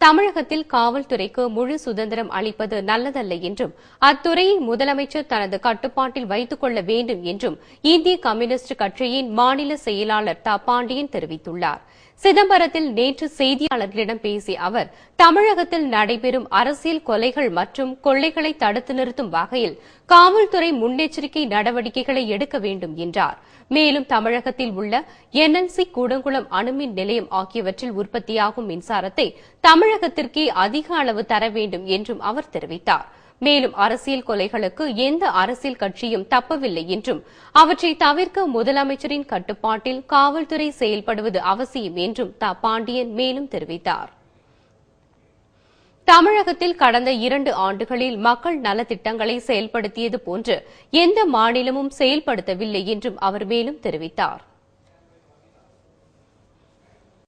தமிழகத்தில் காவல்துறைக்கு முழு சுதந்திரம் அளிப்பது நல்லதல்ல என்றும் அத்துறையை முதலமைச்சர் தனது கட்டுப்பாட்டில் வைத்துக் கொள்ள வேண்டும் என்றும் இந்திய கம்யூனிஸ்ட் கட்சியின் மாநில செயலாளர் த. பாண்டியன் தெரிவித்துள்ளார். சிதம்பரத்தில் நேற்று செய்தியாளர்களிடம் பேசிய அவர் தமிழகத்தில் நடைபெறும் அரசியல் கொலைகள் மற்றும் கொள்ளைகளை தடுத்து நிறுத்தும் வகையில் காவல்துறை முன்னெச்சரிக்கை நடவடிக்கைகளை எடுக்க வேண்டும் என்றார். மேலும் தமிழகத்தில் உள்ள என்எல்சி கூடங்குளம் அணுமின் நிலையம் ஆகியவற்றில் உற்பத்தியாகும் மின்சாரத்தை தமிழகத்திற்கே அதிக அளவு தர வேண்டும் என்றும் அவர் தெரிவித்தார். மேலும் அரசியல் கொலைகளுக்கு எந்த அரசியல் கட்சியும் தப்பவில்லை என்றும் அவற்றை தவிர்க்க முதலமைச்சரின் கட்டுப்பாட்டில் காவல்துறை செயல்படுவது அவசியம் என்றும் த பாண்டியன் மேலும் தெரிவித்தார். தமிழகத்தில் கடந்த இரண்டு ஆண்டுகளில் மக்கள் நலத்திட்டங்களை செயல்படுத்தியது போன்று எந்த மாநிலமும் செயல்படுத்தவில்லை என்றும் அவர் மேலும் தெரிவித்தாா்